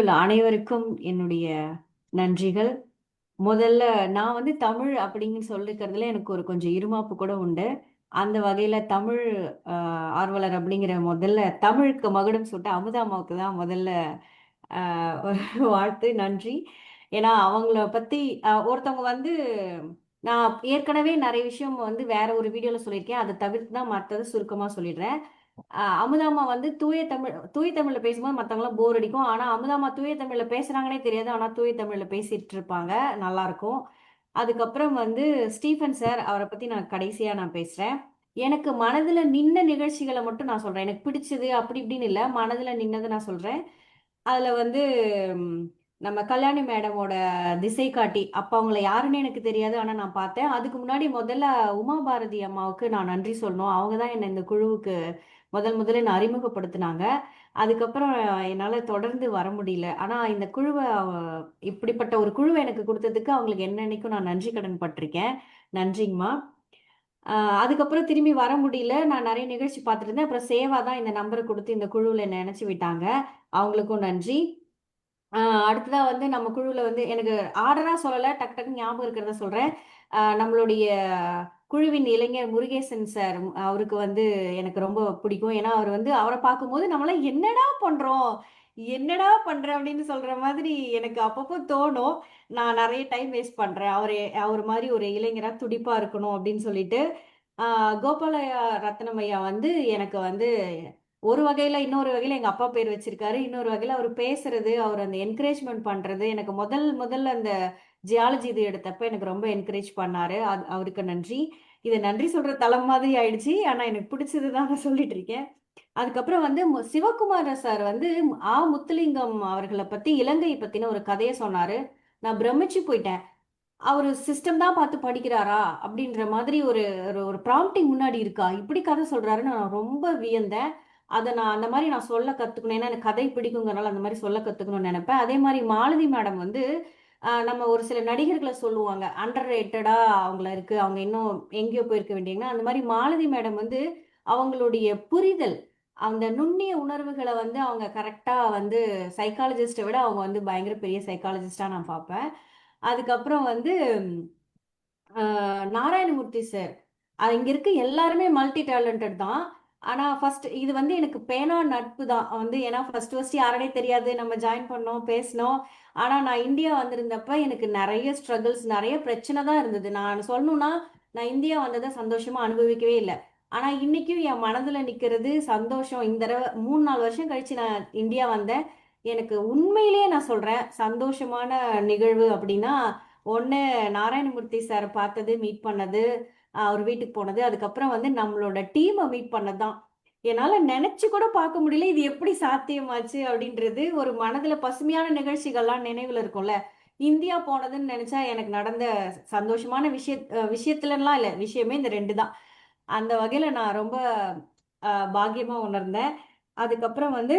உள்ள அனைவருக்கும் என்னுடைய நன்றிகள். முதல்ல நான் வந்து தமிழ் அப்படின்னு சொல்லிக்கிறதுல எனக்கு ஒரு கொஞ்சம் இருமாப்பு கூட உண்டு. அந்த வகையில தமிழ் ஆர்வலர் அப்படிங்கிற முதல்ல தமிழுக்கு மகுடம் சுட்ட அமுதாமாவுக்கு தான் முதல்ல வாழ்த்து நன்றி. ஏன்னா அவங்கள பத்தி ஒருத்தவங்க வந்து நான் ஏற்கனவே நிறைய விஷயம் வந்து வேற ஒரு வீடியோல சொல்லியிருக்கேன். அதை தவிர்த்து தான் மற்றதை சுருக்கமா சொல்லிடுறேன். அமுதாமா வந்து தூய தமிழ் தூய தமிழ்ல பேசும்போது மற்றவங்களாம் போர் அடிக்கும். ஆனா அமுதாமா தூய தமிழ்ல பேசுறாங்கன்னே தெரியாது. ஆனா தூய தமிழ்ல பேசிட்டு இருப்பாங்க நல்லா இருக்கும் அதுக்கப்புறம் வந்து ஸ்டீஃபன் சார் அவரை பத்தி நான் கடைசியா நான் பேசுறேன். எனக்கு மனதுல நின்ன நிகழ்ச்சிகளை மட்டும் நான் சொல்றேன். எனக்கு பிடிச்சது அப்படி இப்படின்னு இல்லை. மனதுல நின்னதை நான் சொல்றேன். அதுல வந்து நம்ம கல்யாணி மேடமோட திசை காட்டி அப்போ அவங்கள யாருன்னு எனக்கு தெரியாது. ஆனால் நான் பார்த்தேன். அதுக்கு முன்னாடி முதல்ல உமா பாரதி அம்மாவுக்கு நான் நன்றி சொல்லணும். அவங்க தான் என்னை இந்த குழுவுக்கு முதல் முதல்ல நான் அறிமுகப்படுத்தினாங்க. அதுக்கப்புறம் என்னால் தொடர்ந்து வர முடியல. ஆனால் இந்த குழுவை இப்படிப்பட்ட ஒரு குழுவை எனக்கு கொடுத்ததுக்கு அவங்களுக்கு என்னன்னைக்கும் நான் நன்றி கடன் பட்டிருக்கேன். நன்றிங்கம்மா. அதுக்கப்புறம் திரும்பி வர முடியல. நான் நிறைய நிகழ்ச்சி பார்த்துட்டு இருந்தேன் அப்புறம் சேவா தான் இந்த நம்பரை கொடுத்து இந்த குழுவில் என்னை நினச்சி விட்டாங்க. அவங்களுக்கும் நன்றி. அடுத்ததாக வந்து நம்ம குழுவில் வந்து எனக்கு ஆர்டராக சொல்லலை. டக்கு டக்கு ஞாபகம் இருக்கிறத சொல்கிறேன் நம்மளுடைய குழுவின் இளைஞர் முருகேசன் சார் அவருக்கு வந்து எனக்கு ரொம்ப பிடிக்கும். ஏன்னா அவர் வந்து அவரை பார்க்கும்போது நம்மளாம் என்னடா பண்றோம்? என்னடா பண்ற? அப்படின்னு சொல்ற மாதிரி எனக்கு அப்பப்போ தோணும். நான் நிறைய டைம் வேஸ்ட் பண்றேன். அவர் அவர் மாதிரி ஒரு இளைஞரா துடிப்பா இருக்கணும் அப்படின்னு சொல்லிட்டு ஆஹ் கோபாலயா ரத்னமையா வந்து எனக்கு வந்து ஒரு வகையில் இன்னொரு வகையில் எங்கள் அப்பா பேர் வச்சிருக்காரு. இன்னொரு வகையில் அவர் பேசுறது அவர் அந்த என்கரேஜ்மெண்ட் பண்ணுறது எனக்கு முதல் முதல்ல அந்த ஜியாலஜி இது எடுத்தப்ப எனக்கு ரொம்ப என்கரேஜ் பண்ணாரு. அது அவருக்கு நன்றி. இதை நன்றி சொல்கிற தளம் மாதிரி ஆயிடுச்சு. ஆனால் எனக்கு பிடிச்சது தான் நான் சொல்லிட்டு இருக்கேன். அதுக்கப்புறம் வந்து சிவகுமார சார் வந்து ஆ முத்துலிங்கம் அவர்களை பற்றி இலங்கையை பற்றின ஒரு கதையை சொன்னார். நான் பிரமிச்சு போயிட்டேன். அவர் சிஸ்டம் தான் பார்த்து படிக்கிறாரா? அப்படின்ற மாதிரி ஒரு ஒரு ஒரு ப்ராம்ப்டிங் முன்னாடி இருக்கா? இப்படி கதை சொல்கிறாருன்னு நான் ரொம்ப வியந்தேன். அதை நான் அந்த மாதிரி நான் சொல்ல கற்றுக்கணும் ஏன்னா எனக்கு கதை பிடிக்குங்கிறனால அந்த மாதிரி சொல்ல கற்றுக்கணும்னு நினைப்பேன். அதே மாதிரி மாலதி மேடம் வந்து நம்ம ஒரு சில நடிகர்களை சொல்லுவாங்க. அண்டர் ரேட்டடாக அவங்கள இருக்குது அவங்க இன்னும் எங்கேயோ போயிருக்க வேண்டியங்கன்னா அந்த மாதிரி மாலதி மேடம் வந்து அவங்களுடைய புரிதல் அந்த நுண்ணிய உணர்வுகளை வந்து அவங்க கரெக்டாக வந்து சைக்காலஜிஸ்ட்டை விட அவங்க வந்து பயங்கர பெரிய சைக்காலஜிஸ்டாக நான் பார்ப்பேன். அதுக்கப்புறம் வந்து நாராயணமூர்த்தி சார் அது இருக்க எல்லாருமே மல்டி டேலண்டட் தான். ஆனா ஃபர்ஸ்ட் இது வந்து எனக்கு பேனா நட்பு தான் வந்து ஏன்னா ஃபர்ஸ்ட் ஃபர்ஸ்ட் யாருனே தெரியாது. நம்ம ஜாயின் பண்ணோம் பேசினோம். ஆனா நான் இந்தியா வந்திருந்தப்ப எனக்கு நிறைய ஸ்ட்ரகிள்ஸ் நிறைய பிரச்சனை தான் இருந்தது. நான் சொல்லணும்னா நான் இந்தியா வந்ததை சந்தோஷமா அனுபவிக்கவே இல்லை. ஆனா இன்னைக்கும் என் மனதுல நிக்கிறது சந்தோஷம். இந்த தடவை மூணு நாலு வருஷம் கழிச்சு நான் இந்தியா வந்தேன். எனக்கு உண்மையிலேயே நான் சொல்றேன் சந்தோஷமான நிகழ்வு அப்படின்னா ஒன்று நாராயணமூர்த்தி சார் பார்த்தது மீட் பண்ணது. அவர் வீட்டுக்கு போனது. அதுக்கப்புறம் வந்து நம்மளோட டீமை மீட் பண்ணது தான் என்னால் நினச்சி கூட பார்க்க முடியல இது எப்படி சாத்தியமாச்சு அப்படின்றது. ஒரு மனதில் பசுமையான நிகழ்ச்சிகள்லாம் நினைவில் இருக்கும்ல. இந்தியா போனதுன்னு நினச்சா எனக்கு நடந்த சந்தோஷமான விஷய விஷயத்துலலாம் இல்லை. விஷயமே இந்த ரெண்டு தான். அந்த வகையில் நான் ரொம்ப பாக்கியமாக உணர்ந்தேன். அதுக்கப்புறம் வந்து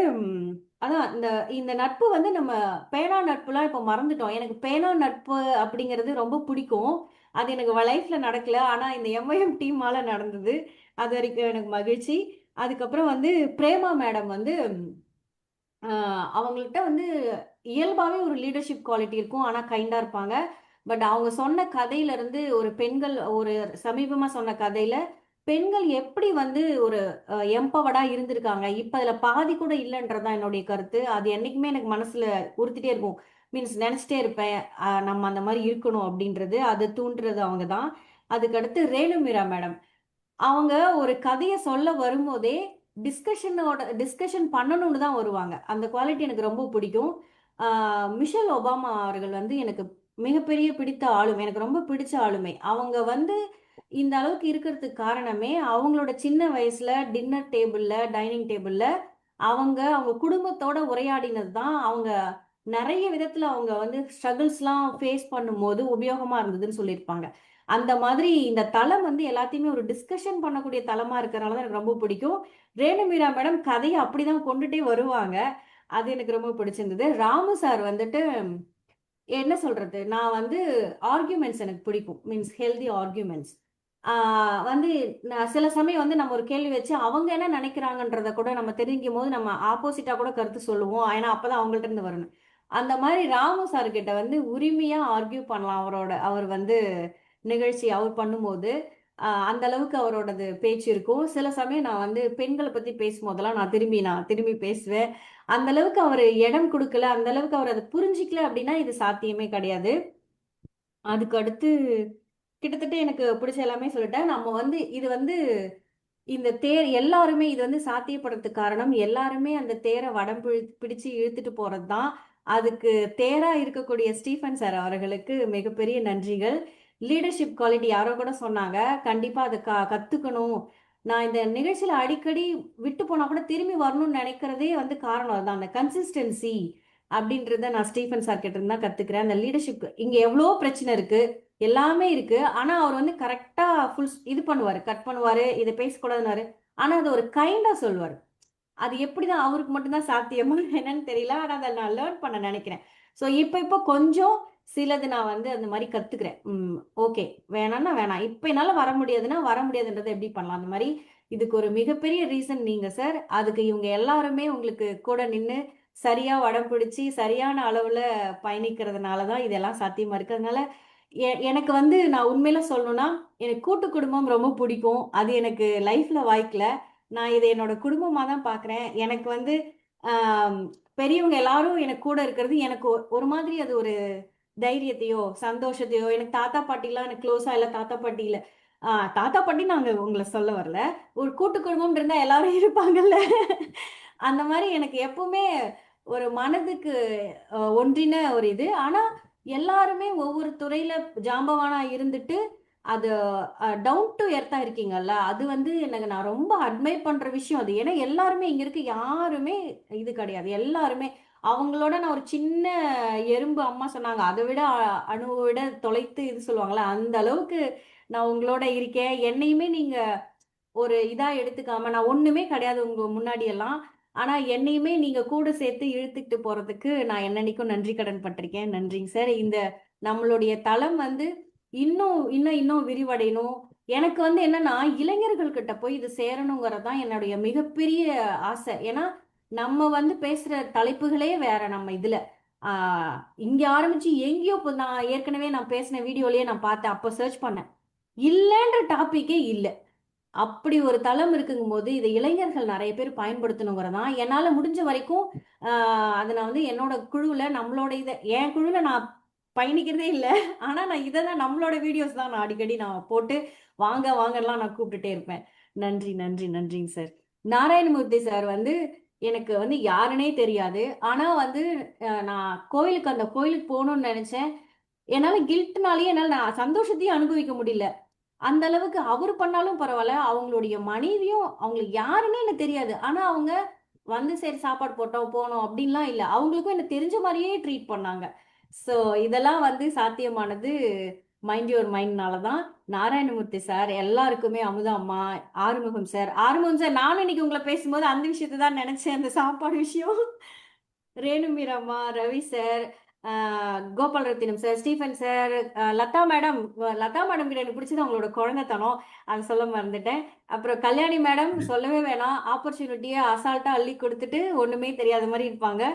அதான் இந்த இந்த நட்பு வந்து நம்ம பேனா நட்புலாம் இப்போ மறந்துட்டோம். எனக்கு பேனா நட்பு அப்படிங்கிறது ரொம்ப பிடிக்கும். அது எனக்கு லைஃப்ல நடக்கல. ஆனா இந்த எம்ஐஎம் டீமால நடந்தது. அது வரைக்கும் எனக்கு மகிழ்ச்சி. அதுக்கப்புறம் வந்து பிரேமா மேடம் வந்து அவங்கள்ட்ட வந்து இயல்பாகவே ஒரு லீடர்ஷிப் குவாலிட்டி இருக்கும். ஆனால் கைண்டாக இருப்பாங்க. பட் அவங்க சொன்ன கதையிலேருந்து ஒரு பெண்கள் ஒரு சமீபமாக சொன்ன கதையில் பெண்கள் எப்படி வந்து ஒரு எம்பவர்டாக இருந்திருக்காங்க? இப்போ அதில் பாதி கூட இல்லைன்றதான் என்னுடைய கருத்து. அது என்றைக்குமே எனக்கு மனசில் உறுத்திட்டே இருக்கும். மீன்ஸ் நினச்சிட்டே இருப்பேன். நம்ம அந்த மாதிரி இருக்கணும் அப்படின்றது அதை தூண்டுறது அவங்க தான். அதுக்கடுத்து ரேணுமீரா மேடம் அவங்க ஒரு கதையை சொல்ல வரும்போதே டிஸ்கஷனோட டிஸ்கஷன் பண்ணணும்னு தான் வருவாங்க. அந்த குவாலிட்டி எனக்கு ரொம்ப பிடிக்கும். மிஷல் ஒபாமா அவர்கள் வந்து எனக்கு மிகப்பெரிய பிடித்த ஆளுமை எனக்கு ரொம்ப பிடிச்ச ஆளுமை. அவங்க வந்து இந்த அளவுக்கு இருக்கிறதுக்கு காரணமே அவங்களோட சின்ன வயசுல டின்னர் டேபிள்ல டைனிங் டேபிள்ல அவங்க அவங்க குடும்பத்தோட உரையாடினது தான் அவங்க நிறைய விதத்துல அவங்க வந்து ஸ்ட்ரகிள்ஸ்லாம் ஃபேஸ் பண்ணும்போது உபயோகமா இருந்ததுன்னு சொல்லியிருப்பாங்க. அந்த மாதிரி இந்த தளம் வந்து எல்லாத்தையுமே ஒரு டிஸ்கஷன் பண்ணக்கூடிய தளமா இருக்கிறனால தான் எனக்கு ரொம்ப பிடிக்கும். ரேணுமீரா மேடம் கதையை அப்படிதான் கொண்டுட்டே வருவாங்க. அது எனக்கு ரொம்ப பிடிச்சிருந்தது. ராமு சார் வந்துட்டு என்ன சொல்றது? நான் வந்து ஆர்கியூமெண்ட்ஸ் எனக்கு பிடிக்கும். மீன்ஸ் ஹெல்தி ஆர்கியூமெண்ட்ஸ் வந்து நான் சில சமயம் வந்து நம்ம ஒரு கேள்வி வச்சு அவங்க என்ன நினைக்கிறாங்கன்றத கூட நம்ம தெரிஞ்சுக்கும் போது நம்ம ஆப்போசிட்டா கூட கருத்து சொல்லுவோம். ஏன்னா அப்பதான் அவங்கள்ட்ட இருந்து வரணும். அந்த மாதிரி ராமு சார் கிட்ட வந்து உரிமையா ஆர்கியூ பண்ணலாம். அவரோட அவர் வந்து நிகழ்ச்சி அவர் பண்ணும்போது அந்த அளவுக்கு அவரோடது பேச்சு இருக்கும். சில சமயம் நான் வந்து பெண்களை பத்தி பேசும்போதெல்லாம் நான் திரும்பி நான் திரும்பி பேசுவேன். அந்த அளவுக்கு அவர் இடம் கொடுக்கல. அந்த அளவுக்கு அவர் அதை புரிஞ்சிக்கல அப்படின்னா இது சாத்தியமே கிடையாது. அதுக்கு அடுத்து கிட்டத்தட்ட எனக்கு பிடிச்ச எல்லாமே சொல்லிட்டேன். நம்ம வந்து இது வந்து இந்த தேர் எல்லாருமே இது வந்து சாத்தியப்படுறதுக்கு காரணம் எல்லாருமே அந்த தேரை வடம் பிடி- பிடிச்சு இழுத்துட்டு போறது தான் அதுக்கு தேரா இருக்கக்கூடிய ஸ்டீஃபன் சார் அவர்களுக்கு மிகப்பெரிய நன்றிகள். லீடர்ஷிப் குவாலிட்டி யாரோ கூட சொன்னாங்க. கண்டிப்பா அதை க கத்துக்கணும். நான் இந்த நிகழ்ச்சியில அடிக்கடி விட்டு போனா கூட திரும்பி வரணும்னு நினைக்கிறதே வந்து காரணம் அதுதான். அந்த கன்சிஸ்டன்சி அப்படின்றத நான் ஸ்டீஃபன் சார் கிட்ட இருந்தா கத்துக்கிறேன். அந்த லீடர்ஷிப் இங்க எவ்வளோ பிரச்சனை இருக்கு. எல்லாமே இருக்கு. ஆனா அவர் வந்து கரெக்டா ஃபுல் இது பண்ணுவாரு. கட் பண்ணுவாரு. இதை பேசக்கூடாதுனாரு ஆனா அது ஒரு கைண்டா சொல்லுவார். அது எப்படி தான் அவருக்கு மட்டும்தான் சாத்தியமா என்னன்னு தெரியல. ஆனால் அதை நான் லேர்ன் பண்ண நினைக்கிறேன். ஸோ இப்போ இப்போ கொஞ்சம் சிலது நான் வந்து அந்த மாதிரி கற்றுக்கிறேன் ம் ஓகே வேணாம்னா வேணாம். இப்போ என்னால் வர முடியாதுன்னா வர முடியாதுன்றதை எப்படி பண்ணலாம்? அந்த மாதிரி இதுக்கு ஒரு மிகப்பெரிய ரீசன் நீங்கள் சார் அதுக்கு இவங்க எல்லாருமே உங்களுக்கு கூட நின்று சரியாக வடம் பிடிச்சி சரியான அளவில் பயணிக்கிறதுனால தான் இதெல்லாம் சாத்தியமாக இருக்குது அதனால எ- எனக்கு வந்து நான் உண்மையில சொல்லணும்னா எனக்கு கூட்டு குடும்பம் ரொம்ப பிடிக்கும். அது எனக்கு லைஃப்ல வாய்க்கல. நான் இதை என்னோட குடும்பமாக தான் பார்க்குறேன் எனக்கு வந்து பெரியவங்க எல்லாரும் எனக்கு கூட இருக்கிறது எனக்கு ஒ- ஒரு மாதிரி அது ஒரு தைரியத்தையோ சந்தோஷத்தையோ எனக்கு தாத்தா பாட்டிலாம் எனக்கு க்ளோஸாக இல்லை தாத்தா பாட்டி இல்லை. தாத்தா பாட்டி நாங்கள் உங்களை சொல்ல வரல. ஒரு கூட்டு குடும்பம் இருந்தால் எல்லாரும் இருப்பாங்கல்ல. அந்த மாதிரி எனக்கு எப்பவுமே ஒரு மனதுக்கு ஒன்றின ஒரு இது. ஆனால் எல்லாருமே ஒவ்வொரு துறையில் ஜாம்பவானா இருந்துட்டு அது டவுன் டு எர்த்தாக இருக்கீங்கல்ல அது வந்து எனக்கு நான் ரொம்ப அட்மைர் பண்ணுற விஷயம் அது. ஏன்னா எல்லாருமே இங்கே இருக்க யாருமே இது கிடையாது. எல்லாருமே அவங்களோட நான் ஒரு சின்ன எறும்பு அம்மா சொன்னாங்க. அதை விட அணுவை விட தொலைத்து இது சொல்லுவாங்கல்ல அந்த அளவுக்கு நான் உங்களோட இருக்கேன். என்னையுமே நீங்கள் ஒரு இதாக எடுத்துக்காம நான் ஒன்றுமே கிடையாது உங்க முன்னாடியெல்லாம் ஆனால் என்னையுமே நீங்கள் கூட சேர்த்து இழுத்துக்கிட்டு போகிறதுக்கு நான் என்னன்னைக்கும் நன்றி கடன் பட்டிருக்கேன். நன்றிங்க சார். இந்த நம்மளுடைய தளம் வந்து இன்னும் இன்னும் இன்னும் விரிவடையணும். எனக்கு வந்து என்னன்னா இளைஞர்கள் கிட்ட போய் இது சேரணுங்கிறது தான் என்னுடைய மிகப்பெரிய ஆசை. ஏன்னா நம்ம வந்து பேசுற தலைப்புகளே வேற நம்ம இதுல. ஆஹ் இங்க ஆரம்பிச்சு எங்கேயோ இப்போ நான் ஏற்கனவே நான் பேசின வீடியோலயே நான் பார்த்தேன் அப்போ சர்ச் பண்ணேன். இல்லைன்ற டாபிக்கே இல்லை. அப்படி ஒரு தளம் இருக்குங்கும் போது இதை இளைஞர்கள் நிறைய பேர் பயன்படுத்தணுங்கிறதான் என்னால முடிஞ்ச வரைக்கும் அதை நான் வந்து என்னோட குழுவில் நம்மளோட இதை என் குழுவில் நான் பயணிக்கிறதே இல்லை. ஆனால் நான் இதை தான் நம்மளோட வீடியோஸ் தான் நான் அடிக்கடி நான் போட்டு வாங்க வாங்கலாம் நான் கூப்பிட்டுட்டே இருப்பேன். நன்றி நன்றி நன்றிங்க சார். நாராயணமூர்த்தி சார் வந்து எனக்கு வந்து யாருன்னே தெரியாது. ஆனால் வந்து நான் கோயிலுக்கு அந்த கோயிலுக்கு போகணும்னு நினச்சேன். என்னால் கில்ட்னாலேயே என்னால் நான் சந்தோஷத்தையும் அனுபவிக்க முடியல. அந்த அளவுக்கு அவர் பண்ணாலும் பரவாயில்ல. அவங்களுடைய மனைவியும் அவங்களுக்கு யாருன்னே எனக்கு தெரியாது. ஆனால் அவங்க வந்து சரி சாப்பாடு போட்டோம் போனோம் அப்படின்லாம் இல்லை. அவங்களுக்கும் எனக்கு தெரிஞ்ச மாதிரியே ட்ரீட் பண்ணாங்க. ஸோ இதெல்லாம் வந்து சாத்தியமானது மைண்ட் யுவர் மைண்ட்னால தான் நாராயணமூர்த்தி சார் எல்லாருக்குமே அமுதா அம்மா ஆறுமுகம் சார். ஆறுமுகம் சார் நானும் இன்னைக்கு உங்களை பேசும்போது அந்த விஷயத்தை தான் நினைச்சேன் அந்த சாப்பாடு விஷயம். Renu Meeramma Ravi sir Gopal Rathinam sir Stephen sir Latha madam Latha madam கிட்ட எனக்கு பிடிச்சது அவங்களோட குழந்தைத்தனம். அதை சொல்ல மறந்துட்டேன். அப்புறம் கல்யாணி மேடம் சொல்லவே வேணாம். ஆப்பர்ச்சுனிட்டியை அசால்ட்டா அள்ளி கொடுத்துட்டு ஒண்ணுமே தெரியாத மாதிரி இருப்பாங்க.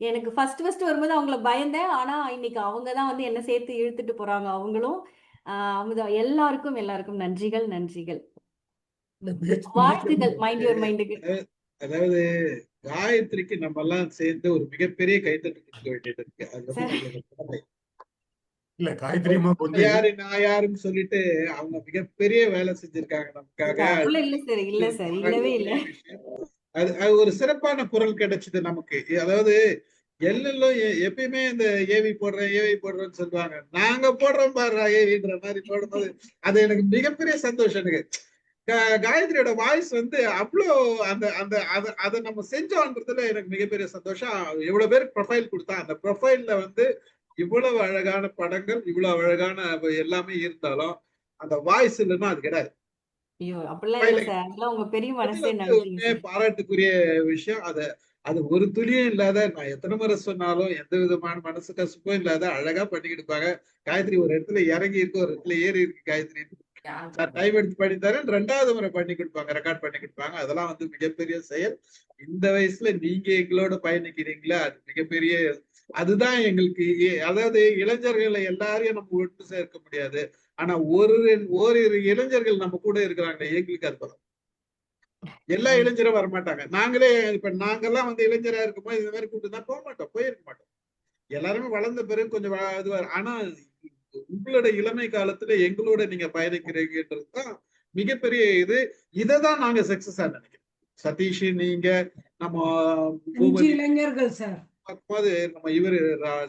எனக்கு ஃபர்ஸ்ட் ஃபர்ஸ்ட் வரும்போது அவங்கள பயந்தேன். ஆனா இன்னைக்கு அவங்க தான் வந்து என்ன சேர்த்து இழுத்துட்டு போறாங்க. அவங்களும் ஆஹ் அமுதா எல்லாருக்கும் எல்லாருக்கும் நன்றிகள் நன்றிகள். வாழ்த்துக்கள் மைண்ட் யுவர் மைண்டுக்கு அதாவது காயத்ரிக்கு நம்ம எல்லாம் சேர்ந்து ஒரு மிகப்பெரிய கைத்தட்டு கொடுக்க வேண்டியது இருக்கு. அது. இல்ல காயத்ரி யாரு நான் யாருன்னு சொல்லிட்டு அவங்க மிகப்பெரிய வேலை செஞ்சிருக்காங்க நமக்காக. இல்ல இல்ல சார் இல்ல சார் இல்லவே இல்ல. அது அது ஒரு சிறப்பான குரல் கிடைச்சது நமக்கு. அதாவது எல்லாம் எப்பயுமே இந்த ஏவி போடுறேன் ஏவி போடுறேன்னு சொல்லுவாங்க. நாங்க போடுறோம் பாரு ஏவின்ற மாதிரி போடும்போது அது எனக்கு மிகப்பெரிய சந்தோஷம் எனக்கு. காயத்ரியோட வாய்ஸ் வந்து அவ்வளோ அந்த அந்த அதை அதை நம்ம செஞ்சோன்றதுல எனக்கு மிகப்பெரிய சந்தோஷம். இவ்வளவு பேர் ப்ரொஃபைல் கொடுத்தா அந்த ப்ரொஃபைல்ல வந்து இவ்வளவு அழகான படங்கள் இவ்வளவு அழகான எல்லாமே இருந்தாலும் அந்த வாய்ஸ் இல்லைன்னா அது கிடையாது. ஐயோ அப்படிலாம் இல்ல சார். அதெல்லாம் உங்க பெரிய மனசே சார். பாராட்டுக்குரிய விஷயம். அத அது ஒரு துளியும் இல்லாத நான் எத்தனை முறை சொன்னாலும் எந்த விதமான மனசு கசப்பும் இல்லாத அழகா பண்ணிக்கிட்டு இருப்பாங்க. காயத்ரி ஒரு இடத்துல இறங்கி இருக்கு ஒரு இடத்துல ஏறி இருக்கு காயத்ரி. டைம் எடுத்து பண்ணி தரேன். ரெண்டாவது முறை பண்ணி கொடுப்பாங்க ரெக்கார்ட் பண்ணி கொடுப்பாங்க. அதெல்லாம் வந்து மிகப்பெரிய செயல். இந்த வயசுல நீங்க எங்களோட பயணிக்கிறீங்களா? அது மிகப்பெரிய அதுதான் எங்களுக்கு ஏ- அதாவது இளைஞர்களை எல்லாரையும் நம்ம ஒட்டு சேர்க்க முடியாது. ஆனா ஒரு ஓரிரு இளைஞர்கள் நம்ம கூட இருக்கிறாங்க எங்களுக்கு அற்புதம் எல்லா இளைஞரும் வர மாட்டாங்க நாங்களே இப்ப நாங்கெல்லாம் வந்து இளைஞரா இருக்கும்போது இந்த மாதிரி கூப்பிட்டு போக மாட்டோம் போயிருக்க மாட்டோம். எல்லாருமே வளர்ந்த பிறகு கொஞ்சம் வ- இது வர- ஆனா உங்களோட இளமை காலத்துல எங்களோட நீங்க பயணிக்கிறீங்கன்றது தான் மிகப்பெரிய இது. இதை தான் நாங்க சக்சஸா நினைக்கிறோம். சதீஷ் நீங்க நம்ம இளைஞர்கள் சார் பார்க்கும்போது நம்ம இவரு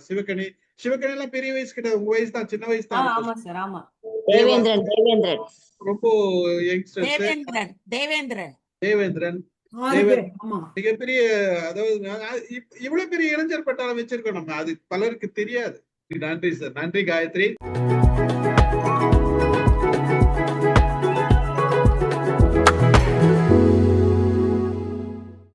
சிவகணி சிவகணி எல்லாம் பெரிய வயசு கிடையாது. உங்க வயசு தான் சின்ன வயசு தான். ஆமா சார் ஆமா. தேவேந்திரன் தேவேந்திரன். ரொம்ப தேவேந்திரன் தேவேந்திரன். தேவேந்திரன். மிகப்பெரிய அதாவது இவ்வளவு பெரிய இளைஞர் பட்டாளம் வச்சிருக்கோம் நம்ம. அது பலருக்கு தெரியாது. நன்றி சார். நன்றி காயத்ரி.